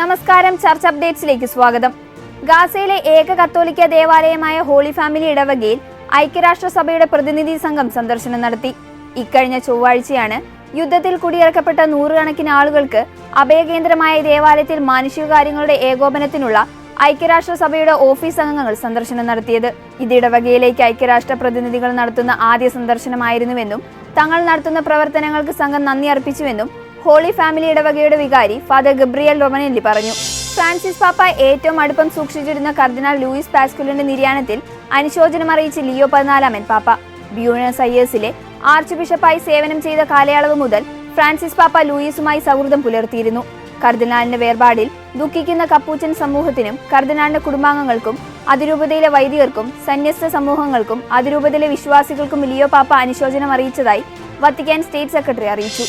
നമസ്കാരം ചർച്ച് അപ്ഡേറ്റ്സിലേക്ക് സ്വാഗതം. ഗാസയിലെ ഏക കത്തോലിക്ക ദേവാലയമായ ഹോളി ഫാമിലി ഇടവകയിൽ ഐക്യരാഷ്ട്രസഭയുടെ പ്രതിനിധി സംഘം സന്ദർശനം നടത്തി. ഇക്കഴിഞ്ഞ ചൊവ്വാഴ്ചയാണ് യുദ്ധത്തിൽ കുടിയിറക്കപ്പെട്ട നൂറുകണക്കിന് ആളുകൾക്ക് അഭയകേന്ദ്രമായ ദേവാലയത്തിൽ മാനുഷികകാര്യങ്ങളുടെ ഏകോപനത്തിനുള്ള ഐക്യരാഷ്ട്രസഭയുടെ ഓഫീസ് അംഗങ്ങൾ സന്ദർശനം നടത്തിയത്. ഇത് ഇടവകയിലേക്ക് ഐക്യരാഷ്ട്ര പ്രതിനിധികൾ നടത്തുന്ന ആദ്യ സന്ദർശനമായിരുന്നുവെന്നും തങ്ങൾ നടത്തുന്ന പ്രവർത്തനങ്ങൾക്ക് സംഘം നന്ദി അർപ്പിച്ചുവെന്നും ഹോളി ഫാമിലി ഇടവകയുടെ വികാരി ഫാദർ ഗബ്രിയൽ റൊമനെല്ലി പറഞ്ഞു. ഫ്രാൻസിസ് പാപ്പ ഏറ്റവും അടുപ്പം സൂക്ഷിച്ചിരുന്ന കർദിനാൾ ലൂയിസ് പാസ്കുലിന്റെ നിര്യാണത്തിൽ അനുശോചനം അറിയിച്ച് ലിയോ പതിനാലാമൻ പാപ്പ. ബ്യൂണസ് അയേഴ്സിലെ ആർച്ച് ബിഷപ്പായി സേവനം ചെയ്ത കാലയളവ് മുതൽ ഫ്രാൻസിസ് പാപ്പ ലൂയിസുമായി സൗഹൃദം പുലർത്തിയിരുന്നു. കർദിനാളിന്റെ വേർപാടിൽ ദുഃഖിക്കുന്ന കപ്പൂച്ചൻ സമൂഹത്തിനും കർദിനാളിന്റെ കുടുംബാംഗങ്ങൾക്കും അതിരൂപതയിലെ വൈദികർക്കും സന്യസ്ത സമൂഹങ്ങൾക്കും അതിരൂപതയിലെ വിശ്വാസികൾക്കും ലിയോ പാപ്പ അനുശോചനം അറിയിച്ചതായി വത്തിക്കാൻ സ്റ്റേറ്റ് സെക്രട്ടറി അറിയിച്ചു.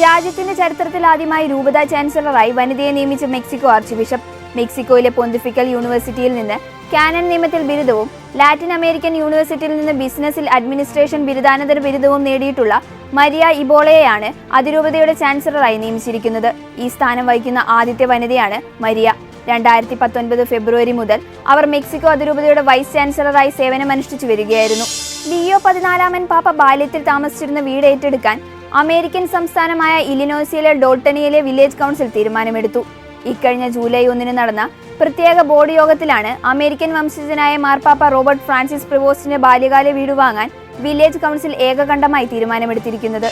രാജ്യത്തിന്റെ ചരിത്രത്തിൽ ആദ്യമായി രൂപത ചാൻസലറായി വനിതയെ നിയമിച്ച മെക്സിക്കോ ആർച്ച് ബിഷപ്പ് മെക്സിക്കോയിലെ പൊന്തിഫിക്കൽ യൂണിവേഴ്സിറ്റിയിൽ നിന്ന് കാനൻ നിയമത്തിൽ ബിരുദവും ലാറ്റിൻ അമേരിക്കൻ യൂണിവേഴ്സിറ്റിയിൽ നിന്ന് ബിസിനസ്സിൽ അഡ്മിനിസ്ട്രേഷൻ ബിരുദാനന്തര ബിരുദവും നേടിയിട്ടുള്ള മരിയ ഇബോളയെയാണ് അതിരൂപതയുടെ ചാൻസലറായി നിയമിച്ചിരിക്കുന്നത്. ഈ സ്ഥാനം വഹിക്കുന്ന ആദ്യത്തെ വനിതയാണ് മരിയ. രണ്ടായിരത്തി പത്തൊൻപത് ഫെബ്രുവരി മുതൽ അവർ മെക്സിക്കോ അതിരൂപതയുടെ വൈസ് ചാൻസലറായി സേവനമനുഷ്ഠിച്ചു വരികയായിരുന്നു. ലിയോ പതിനാലാമൻ പാപ്പ ബാല്യത്തിൽ താമസിച്ചിരുന്ന വീട് ഏറ്റെടുക്കാൻ അമേരിക്കൻ സംസ്ഥാനമായ ഇലിനോസിയിലെ ഡോൾട്ടണിയിലെ വില്ലേജ് കൗൺസിൽ തീരുമാനമെടുത്തു. ഇക്കഴിഞ്ഞ ജൂലൈ ഒന്നിന് നടന്ന പ്രത്യേക ബോർഡ് യോഗത്തിലാണ് അമേരിക്കൻ വംശജനായ മാർപ്പാപ്പ റോബർട്ട് ഫ്രാൻസിസ് പ്രിവോസ്റ്റിന്റെ ബാല്യകാല വീട് വാങ്ങാൻ വില്ലേജ് കൗൺസിൽ ഏകകണ്ഠമായി തീരുമാനമെടുത്തിരിക്കുന്നത്.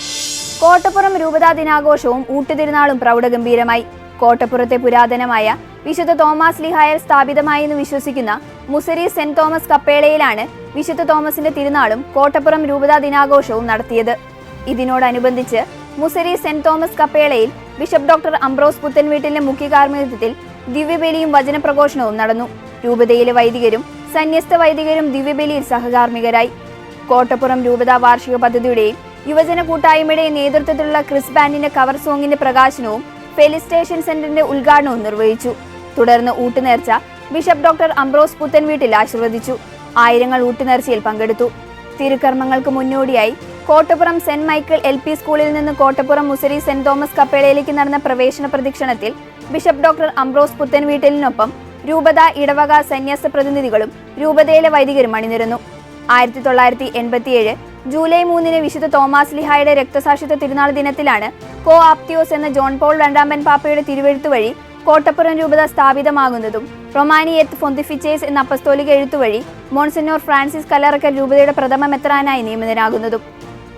കോട്ടപ്പുറം രൂപതാ ദിനാഘോഷവും ഊട്ടുതിരുനാളും പ്രൗഢഗംഭീരമായി. കോട്ടപ്പുറത്തെ പുരാതനമായ വിശുദ്ധ തോമസ് ലിഹായൽ സ്ഥാപിതമായെന്ന് വിശ്വസിക്കുന്ന മുസരി സെന്റ് തോമസ് കപ്പേളയിലാണ് വിശുദ്ധ തോമസിന്റെ തിരുനാളും കോട്ടപ്പുറം രൂപതാ ദിനാഘോഷവും നടത്തിയത്. ഇതിനോടനുബന്ധിച്ച് മുസരി സെന്റ് തോമസ് കപ്പേളയിൽ ബിഷപ്പ് ഡോക്ടർ അംബ്രോസ് പുത്തൻവീട്ടിലെ മുഖ്യ കാർമ്മികത്വത്തിൽ ദിവ്യബലിയും വചനപ്രഘോഷണവും നടന്നു. രൂപതയിലെ വൈദികരും സന്യസ്ത വൈദികരും ദിവ്യബലിയിൽ സഹകാർമ്മികരായി. കോട്ടപ്പുറം രൂപത വാർഷിക പദ്ധതിയുടെയും യുവജന കൂട്ടായ്മയുടെയും നേതൃത്വത്തിലുള്ള ക്രിസ് ബാൻഡിന്റെ കവർ സോങ്ങിന്റെ പ്രകാശനവും ഫെലിസ്റ്റേഷൻ സെന്ററിന്റെ ഉദ്ഘാടനവും നിർവഹിച്ചു. തുടർന്ന് ഊട്ടുനേർച്ച ബിഷപ്പ് ഡോക്ടർ അംബ്രോസ് പുത്തൻവീട്ടിൽ ആശീർവദിച്ചു. ആയിരങ്ങൾ ഊട്ടുനേർച്ചയിൽ പങ്കെടുത്തു. തിരുക്കർമ്മങ്ങൾക്ക് മുന്നോടിയായി Kottappuram saint Michael L P സ്കൂളിൽ നിന്ന് കോട്ടപ്പുറം മുസരി സെന്റ് തോമസ് കപ്പേളയിലേക്ക് നടന്ന പ്രവേശന പ്രദക്ഷിണത്തിൽ ബിഷപ്പ് ഡോക്ടർ അംബ്രോസ് പുത്തൻവീട്ടിലിനൊപ്പം രൂപത ഇടവക സന്യാസ പ്രതിനിധികളും രൂപതയിലെ വൈദികരും അണിനിരുന്നു. ആയിരത്തി തൊള്ളായിരത്തി എൺപത്തിയേഴ് ജൂലൈ മൂന്നിന് വിശുദ്ധ തോമാസ് ലിഹായുടെ രക്തസാക്ഷിത്വ തിരുനാൾ ദിനത്തിലാണ് കോ ആപ്തിയോസ് എന്ന ജോൺ പോൾ രണ്ടാമൻ പാപ്പയുടെ തിരുവെഴുത്ത് വഴി കോട്ടപ്പുറം രൂപത സ്ഥാപിതമാകുന്നതും റൊമാനിയത്ത് ഫൊന്തിഫിച്ചേസ് എന്ന അപ്പസ്തോലിക എഴുത്തുവഴി മോൺസിനോർ ഫ്രാൻസിസ് കല്ലറക്കൽ രൂപതയുടെ പ്രഥമ മെത്രാനായി നിയമിതനാകുന്നതും.